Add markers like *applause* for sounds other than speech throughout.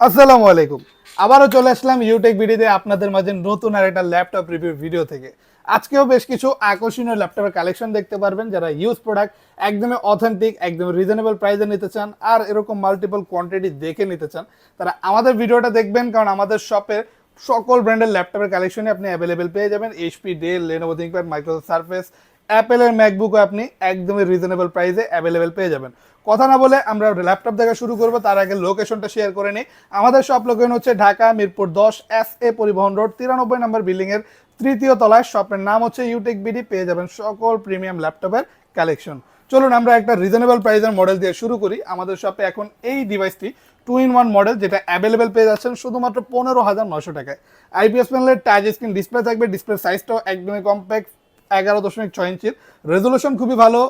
আসসালামু আলাইকুম। আবারও চলে আসলাম ইউটেক ভিডিওতে আপনাদের মাঝে নতুন আর একটা ল্যাপটপ রিভিউ ভিডিও থেকে। আজকেও বেশ কিছু আকর্ষণীয় ল্যাপটপের কালেকশন দেখতে পারবেন যারা ইউজ প্রোডাক্ট একদমই অথেন্টিক একদম রিজনেবল প্রাইসে নিতে চান আর এরকম মাল্টিপল কোয়ান্টিটি দেখে নিতে চান, তারা আমাদের ভিডিওটা দেখবেন কারণ আমাদের শপের সকল ব্র্যান্ডের ল্যাপটপের কালেকশনই আপনি অ্যাভেলেবেল পেয়ে যাবেন। HP Dell Lenovo ThinkPad Microsoft Surface অ্যাপেলের ম্যাকবুকও আপনি একদমই রিজনেবল প্রাইসে অ্যাভেলেবেল পেয়ে যাবেন। কথা না বলে আমরা ল্যাপটপ দেখা শুরু করব, তার আগে লোকেশনটা শেয়ার করে নিই। আমাদের সব লোকেশন হচ্ছে ঢাকা মিরপুর দশ এস এ পরিবহন রোড তিরানব্বই নম্বর বিল্ডিং এর তৃতীয় তলায়। শপের নাম হচ্ছে ইউটেক বিডি পেয়ে যাবেন সকল প্রিমিয়াম ল্যাপটপের কালেকশন চলুন আমরা একটা রিজনেবল প্রাইসের মডেল দিয়ে শুরু করি। আমাদের শপে এখন এই ডিভাইসটি টু ইন ওয়ান মডেল যেটা অ্যাভেলেবেল পেয়ে যাচ্ছেন শুধুমাত্র পনেরো হাজার নশো টাকায়। আইপিএস প্যানেলের টাচ স্ক্রিন ডিসপ্লে থাকবে ডিসপ্লে সাইজটাও একদমই কম্প্যাক্ট এগারো দশমিক ছয় ইঞ্চির। রেজলিউশন খুবই ভালো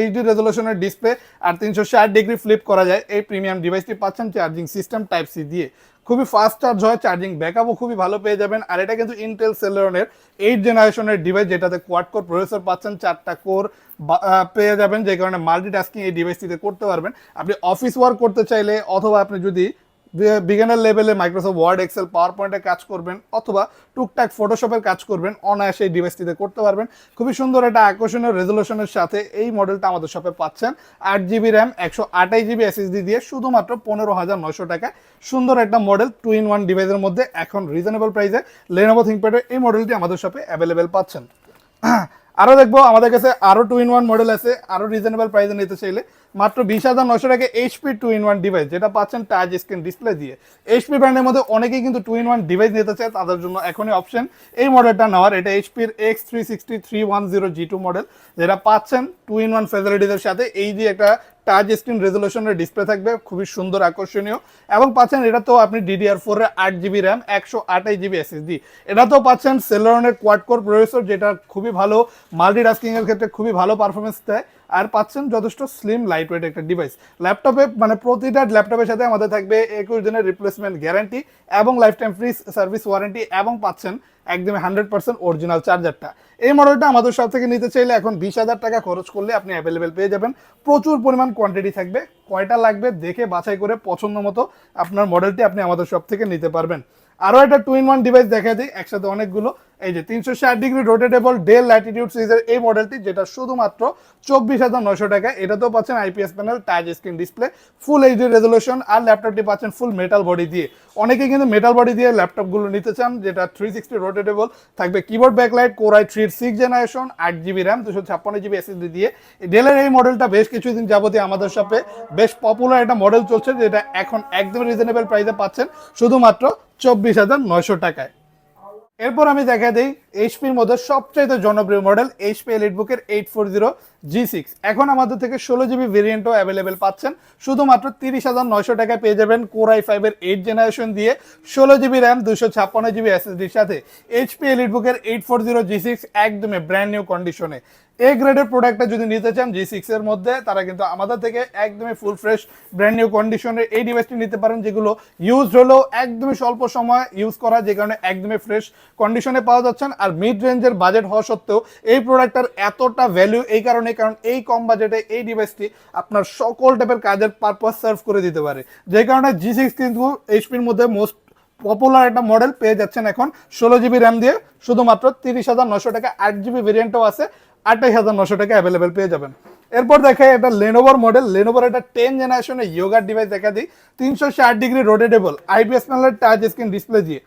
এইচডি রেজলিউশনের ডিসপ্লে আর তিনশো ষাট ডিগ্রি ফ্লিপ করা যায়। এই প্রিমিয়াম ডিভাইসটি পাচ্ছেন চার্জিং সিস্টেম টাইপ সি দিয়ে। খুবই ফাস্ট চার্জ হয় চার্জিং ব্যাকআপও খুবই ভালো পেয়ে যাবেন। আর এটা কিন্তু ইন্টেল সেলেরনের এইট জেনারেশনের ডিভাইস যেটাতে কোয়াড কোর প্রসেসর পাচ্ছেন, চারটা কোর পেয়ে যাবেন। যে কারণে মাল্টিটাস্কিং এই ডিভাইসটিতে করতে পারবেন। আপনি অফিস ওয়ার্ক করতে চাইলে অথবা আপনি যদি বিগিনার লেভেলে মাইক্রোসফট ওয়ার্ড এক্সেল পাওয়ার পয়েন্টে কাজ করবেন অথবা টুকটাক ফটোশপের কাজ করবেন, অনায়াসে এই ডিভাইসটিতে করতে পারবেন। খুবই সুন্দর একটা আকর্ষণীয় রেজলিউশনের সাথে এই মডেলটা আমাদের শপে পাচ্ছেন। আট জিবি র্যাম একশো আঠাশ জিবি এসএসডি দিয়ে শুধুমাত্র পনেরো হাজার নশো টাকা সুন্দর একটা মডেল টু ইন ওয়ান ডিভাইসের মধ্যে এখন রিজনেবল প্রাইসে লেনোভো থিঙ্কপ্যাডের এই মডেলটি আমাদের শপে অ্যাভেলেবেল পাচ্ছেন। *clears throat* আরও দেখব, আমাদের কাছে আরও টু ইন ওয়ান মডেল আছে আরও রিজনেবল প্রাইসে নিতে চাইলে। মাত্র বিশ হাজার নশো টাকা HP two in one device যেটা পাচ্ছেন টাচ স্ক্রিন ডিসপ্লে দিয়ে। এইচপি ব্র্যান্ডের মধ্যে অনেকেই কিন্তু টু ইন ওয়ান ডিভাইস নিতে চায়, তাদের জন্য এখনই অপশন এই মডেলটা নেওয়ার, এটা এইচপির X three sixty three one zero G two model যেটা পাচ্ছেন টু ইন ওয়ান ফেসিলিটিসের সাথে। এই যে একটা টাচ স্ক্রিন রেজলিউশনের ডিসপ্লে থাকবে, খুবই সুন্দর, আকর্ষণীয়। এবং পাচ্ছেন, এটা তো আপনি ডিডিআর ফোর আট জিবি র্যাম একশো আঠাশ জিবি এসএসডি এটা তো পাচ্ছেন সেলরনের কোয়াড কোর প্রসেসর যেটা খুবই ভালো মাল্টিটাস্কিং এর ক্ষেত্রে খুবই ভালো পারফরমেন্স দেয়। আর পাচ্ছেন যথেষ্ট স্লিম লাইট ওয়েট একটা ডিভাইস ল্যাপটপে মানে প্রতিটা ল্যাপটপের সাথে আমাদের থাকবে একুশ দিনের রিপ্লেসমেন্ট গ্যারান্টি এবং lifetime free service warranty এবং পাচ্ছেন একদমই হান্ড্রেড পার্সেন্ট অরিজিনাল চার্জারটা এই মডেলটা আমাদের সব থেকে নিতে চাইলে এখন বিশ হাজার টাকা খরচ করলে আপনি অ্যাভেলেবেল পেয়ে যাবেন। প্রচুর পরিমাণ কোয়ান্টিটি থাকবে, কয়টা লাগবে দেখে বাছাই করে পছন্দ মতো আপনার মডেলটি আপনি আমাদের সব থেকে নিতে পারবেন। আরও একটা টু ইন ওয়ান ডিভাইস দেখা দিই, একসাথে অনেকগুলো। এই যে তিনশো ষাট ডিগ্রি রোটেটেবল ডেল ল্যাটিটিউড সিরিজের এই মডেলটি যেটা শুধুমাত্র চব্বিশ হাজার নয়শো টাকা এটাতেও পাচ্ছেন IPS panel touch screen display full HD resolution আর ল্যাপটপটি পাচ্ছেন ফুল মেটাল বডি দিয়ে। অনেকে কিন্তু মেটাল বডি দিয়ে ল্যাপটপগুলো নিতে চান, যেটা থ্রি সিক্সটি রোটেটেবল থাকবে keyboard backlight core i three six generation আট জিবি র্যাম দুশো ছাপ্পান্ন জিবি এসএসডি দিয়ে। ডেলের এই মডেলটা বেশ কিছুদিন যাবতীয় আমাদের শপে বেশ পপুলার একটা মডেল চলছে, যেটা এখন একদম রিজনেবল প্রাইসে পাচ্ছেন। শুধুমাত্র চব্বিশ হাজার নয়শো টাকায়। এরপর আমি দেখা দিই এইচপির মধ্যে সবচাইতে জনপ্রিয় মডেল এইচপি এলিট বুকের eight four zero G six এখন আমাদের থেকে ষোলো জিবি ভেরিয়েন্টও অ্যাভেলেবেল পাচ্ছেন। শুধুমাত্র তিরিশ হাজার নয়শো টাকায় পেয়ে যাবেন কোরাই ফাইভের এইট জেনারেশন দিয়ে ষোলো জিবি র্যাম দুশো ছাপ্পান্ন জিবি এসএসডির সাথে এইচপি এলিট বুকের eight four zero G six একদমই ব্র্যান্ড নিউ কন্ডিশনে এ। গ্রেডের প্রোডাক্টটা যদি নিতে চান জি সিক্স এর মধ্যে, তারা কিন্তু আমাদের থেকে একদমই ফুল ফ্রেশ ব্র্যান্ড নিউ কন্ডিশনের এই ডিভাইসটি নিতে পারেন, যেগুলো ইউজ হলেও একদমই স্বল্প সময় ইউজ করা, যে কারণে একদমই ফ্রেশ কন্ডিশনে পাওয়া যাচ্ছেন আর মিড রেঞ্জের বাজেট হওয়া সত্ত্বেও এই প্রোডাক্টটার এতটা ভ্যালু এই কারণে কারণ এই কম বাজেটে এই ডিভাইসটি আপনার সকল টাইপের কাজের পারপাস সার্ভ করে দিতে পারে। যে কারণে জি সিক্স কিন্তু এইচপির মধ্যে মোস্ট পপুলার একটা মডেল পেয়ে যাচ্ছেন এখন ষোলো জিবি র্যাম দিয়ে। শুধুমাত্র তিরিশ হাজার নশো টাকা আট জিবি ভেরিয়েন্টও আছে, আঠাইশ হাজার নশো টাকা অ্যাভেলেবেল পেয়ে যাবেন। এরপর দেখে এটা লেনোভার মডেল লেনোভোর একটা টেন জেনারেশনের ইয়োগার ডিভাইস দেখা দিই। তিনশো ষাট degree rotatable IPS touch screen display দিয়ে।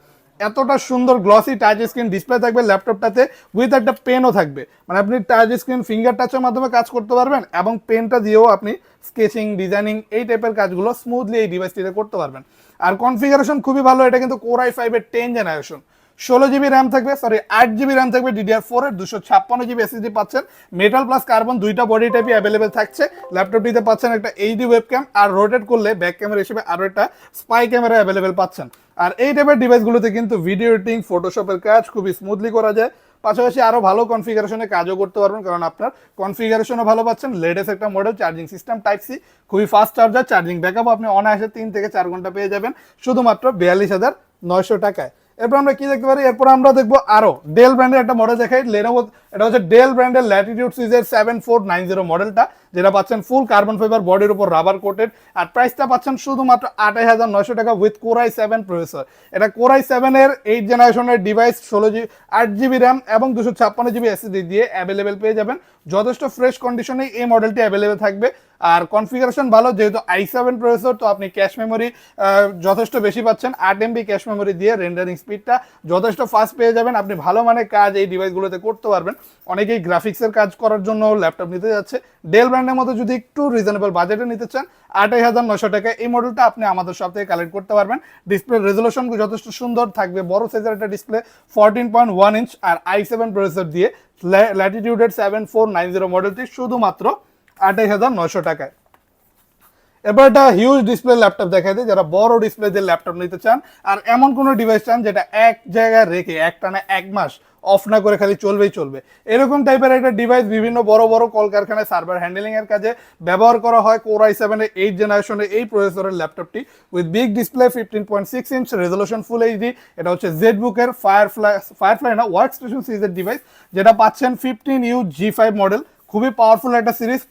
এতটা সুন্দর গ্লসি টাচ স্ক্রিন ডিসপ্লে থাকবে ল্যাপটপটাতে উইথ একটা পেনও থাকবে। মানে আপনি টাচ স্ক্রিন ফিঙ্গার টাচের মাধ্যমে কাজ করতে পারবেন এবং পেনটা দিয়েও আপনি স্কেচিং ডিজাইনিং এই টাইপের কাজগুলো স্মুথলি এই ডিভাইসটিতে করতে পারবেন। আর কনফিগারেশন খুবই ভালো, এটা কিন্তু কোরাই ফাইভের টেন জেনারেশন ষোলো জিবি র্যাম থাকবে সরি আট জিবি র্যাম থাকবে ডিডিআর ফোর এর, দুশো ছাপ্পান্ন জিবি এসএসডি পাচ্ছেন। মেটাল প্লাস কার্বন দুইটা বডি টাইপই অ্যাভেলেবেল থাকছে। ল্যাপটপটিতে পাচ্ছেন একটা এইচডি ওয়েব ক্যাম আর রোটেট করলে ব্যাক ক্যামেরা হিসেবে আরও একটা স্পাই ক্যামেরা অ্যাভেলেবেল পাচ্ছেন। আর এই টাইপের ডিভাইসগুলোতে কিন্তু ভিডিও এডিটিং ফটোশপের কাজ খুবই স্মুথলি করা যায়। পাশাপাশি আরও ভালো কনফিগারেশনে কাজও করতে পারবেন, কারণ আপনার কনফিগারেশনও ভালো পাচ্ছেন। লেটেস্ট একটা model charging system type C খুবই ফাস্ট চার্জার চার্জিং ব্যাকআপ আপনি অনায়াসে তিন থেকে চার ঘণ্টা পেয়ে যাবেন। শুধুমাত্র বিয়াল্লিশ হাজার নয়শো টাকায়। এরপর আমরা কি দেখতে পারি? এরপর আমরা দেখব আরও ডেল ব্র্যান্ডের একটা মডেল দেখাই। লেনোভো এটা হচ্ছে ডেল ব্র্যান্ডের ল্যাটিটিউড সিজের সেভেন ফোর নাইন জিরো মডেলটা যেটা পাচ্ছেন ফুল কার্বন ফাইবার বডির উপর রাবার কোটেড আর প্রাইসটা পাচ্ছেন শুধুমাত্র আঠাশ হাজার নয়শো টাকা with core i seven processor এটা কোরাই সেভেনের এইট জেনারেশনের ডিভাইস ষোলো জিবি আট জিবি র্যাম এবং দুশো ছাপ্পান্ন জিবি এসএসডি দিয়ে অ্যাভেলেবেল পেয়ে যাবেন। যথেষ্ট ফ্রেশ কন্ডিশনেই এই মডেলটি অ্যাভেলেবেল থাকবে। আর কনফিগারেশন ভালো, যেহেতু আই সেভেন প্রসেসর তো আপনি ক্যাশ মেমোরি যথেষ্ট বেশি পাচ্ছেন। আট এমবি ক্যাশ মেমোরি দিয়ে রেন্ডারিং স্পিডটা যথেষ্ট ফাস্ট পেয়ে যাবেন। আপনি ভালো মানের কাজ এই ডিভাইসগুলোতে করতে পারবেন। অনেকেই গ্রাফিক্সের কাজ করার জন্য ল্যাপটপ নিতে যাচ্ছে। ডেল ব্র্যান্ডের মধ্যে যদি একটু রিজনেবল বাজেটে নিতে চান আঠাশ হাজার নশো টাকা এই মডেলটা আপনি আমাদের সব থেকে কালেক্ট করতে পারবেন। ডিসপ্লে রেজলিউশন যথেষ্ট সুন্দর থাকবে। বড় সাইজের একটা display fourteen point one inch R I seven processor দিয়ে ল্যাটিটিউডের সেভেন ফোর নাইন জিরো মডেলটি শুধুমাত্র আঠাশ হাজার নশো টাকায়। এবার একটা হিউজ ডিসপ্লে ল্যাপটপ দেখাই দিই, যারা বড় ডিসপ্লে দিয়ে ল্যাপটপ নিতে চান, আর এমন কোনো ডিভাইস চান যেটা এক জায়গায় রেখে একটানা এক মাস অফ না করে খালি চলবেই চলবে। এরকম টাইপের একটা ডিভাইস বিভিন্ন বড় বড় কলকারখানায় সার্ভার হ্যান্ডেলিং এর কাজে ব্যবহার করা হয় কোর আই সেভেনের এইট জেনারেশনের এই প্রসেসরের ল্যাপটপটি with big display fifteen point six inch resolution full HD এটা হচ্ছে জেড বুকের ফায়ারফ্লাই ফায়ারফ্লাই না ওয়ার্ক স্টেশন সিরিজের ডিভাইস যেটা পাচ্ছেন fifteen U G five model খুবই পাওয়ারফুল একটা series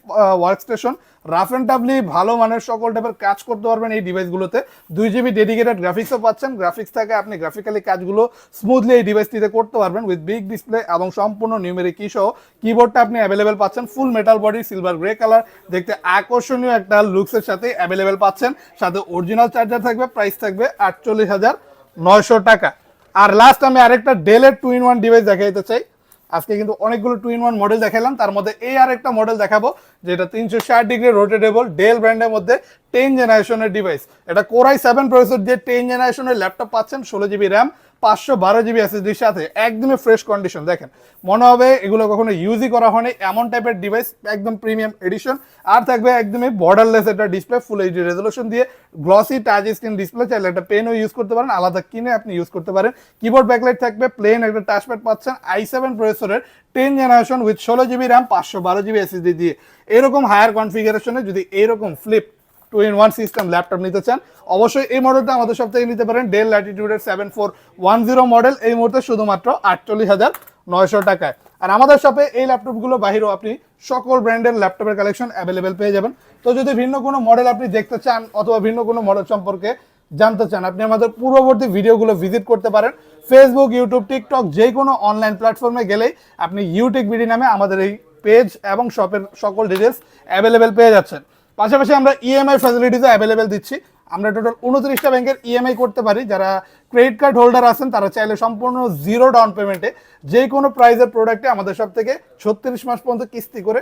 workstation rough and toughly ভালো মানের সকল টাইপের কাজ করতে পারবেন এই ডিভাইসগুলোতে দুই জিবি ডেডিকেটেড গ্রাফিক্সও পাচ্ছেন। গ্রাফিক্স থেকে, আপনি গ্রাফিক্যালি কাজগুলো স্মুথলি এই ডিভাইসটিতে করতে পারবেন উইথ বিগ ডিসপ্লে এবং সম্পূর্ণ নিউমেরিক কি সহ। কিবোর্ডটা আপনি অ্যাভেলেবেল পাচ্ছেন full metal body silver grey colour দেখতে আকর্ষণীয় একটা লুকসের সাথে অ্যাভেলেবেল পাচ্ছেন। সাথে অরিজিনাল চার্জার থাকবে প্রাইস থাকবে আটচল্লিশ হাজার নয়শো টাকা। আর লাস্ট আমি আরেকটা ডেলের টু ইন ওয়ান ডিভাইস দেখাইতে চাই। আজকে কিন্তু অনেকগুলো টু ইন ওয়ান মডেল দেখালাম তার মধ্যে এই আর একটা মডেল দেখাবো, যেটা তিনশো ষাট ডিগ্রি রোটেটেবল ডেল ব্র্যান্ডের মধ্যে টেন জেনারেশনের ডিভাইস এটা কোরাই সেভেন প্রসেসর দিয়ে টেন জেনারেশনের ল্যাপটপ পাচ্ছেন, ষোলো জিবি র্যাম পাঁচশো বারো জিবি এসএসডির সাথে একদমই ফ্রেশ কন্ডিশন দেখেন। মনে হবে এগুলো কখনো ইউজই করা হয়নি, এমন টাইপের ডিভাইস একদম প্রিমিয়াম এডিশন আর থাকবে একদমই বর্ডারলেস একটা ডিসপ্লে ফুল এইচডি রেজলিউশন দিয়ে গ্লসি টাচ স্ক্রিন ডিসপ্লে চাইলে একটা পেনও ইউজ করতে পারেন, আলাদা কিনে আপনি ইউজ করতে পারেন। কিবোর্ড ব্যাকলাইট থাকবে প্লেন একটা টাচপ্যাড পাচ্ছেন আই সেভেন প্রসেসরের টেন জেনারেশন উইথ ষোলো জিবি র্যাম পাঁচশো বারো জিবি এসএসডি দিয়ে। এরকম হায়ার কনফিগারেশনে যদি এরকম flip two in one system laptop নিতে চান, অবশ্যই এই মডেলটা আমাদের সব থেকে নিতে পারেন Dell ল্যাটিটিউডের seven four one zero model এই মুহূর্তে শুধুমাত্র আটচল্লিশ হাজার নয়শো টাকায়। আর আমাদের শপে এই ল্যাপটপগুলো বাহিরেও আপনি সকল ব্র্যান্ডের ল্যাপটপের কালেকশন অ্যাভেলেবেল পেয়ে যাবেন। তো যদি ভিন্ন কোনো মডেল আপনি দেখতে চান অথবা ভিন্ন কোনো মডেল সম্পর্কে জানতে চান, আপনি আমাদের পূর্ববর্তী ভিডিওগুলো ভিজিট করতে পারেন। ফেসবুক ইউটিউব টিকটক যে কোনো অনলাইন প্ল্যাটফর্মে গেলেই আপনি ইউটিক বিডি নামে আমাদের এই পেজ এবং শপের সকল ডিটেলস অ্যাভেলেবেল পেয়ে যাচ্ছেন। পাশাপাশি আমরা ইএমআই ফ্যাসিলিটিসও অ্যাভেলেবেল দিচ্ছি। আমরা টোটাল উনত্রিশটা ব্যাংকের ইএমআই করতে পারি। যারা ক্রেডিট কার্ড হোল্ডার আছেন, তারা চাইলে সম্পূর্ণ জিরো ডাউন পেমেন্টে যে কোনো প্রাইজের প্রোডাক্টে আমাদের সব থেকে ছত্রিশ মাস পর্যন্ত কিস্তি করে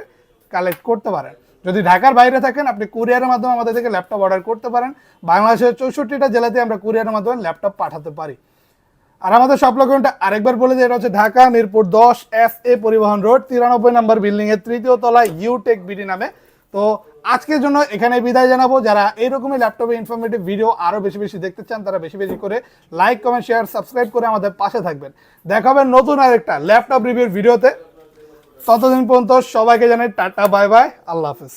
কালেক্ট করতে পারেন। যদি ঢাকার বাইরে থাকেন, আপনি কুরিয়ারের মাধ্যমে আমাদের থেকে ল্যাপটপ অর্ডার করতে পারেন। বাংলাদেশের চৌষট্টিটা জেলাতে আমরা কুরিয়ারের মাধ্যমে ল্যাপটপ পাঠাতে পারি। আর আমাদের সব লোকেশনটা আরেকবার বলে যে এটা হচ্ছে ঢাকা, মিরপুর দশ এফ এ পরিবহন রোড তিরানব্বই নম্বর বিল্ডিং এর তৃতীয় তলায় ইউটেক বিডি নামে তো আজকের জন্য এখানে বিদায় জানাব। যারা এইরকমই ল্যাপটপে ইনফরমেটিভ ভিডিও আরও বেশি বেশি দেখতে চান, তারা বেশি বেশি করে লাইক কমেন্ট শেয়ার সাবস্ক্রাইব করে আমাদের পাশে থাকবেন। দেখাবেন নতুন আরেকটা ল্যাপটপ রিভিউর ভিডিওতে ততদিন পর্যন্ত সবাইকে জানাই টাটা বাই বাই আল্লাহ হাফেজ।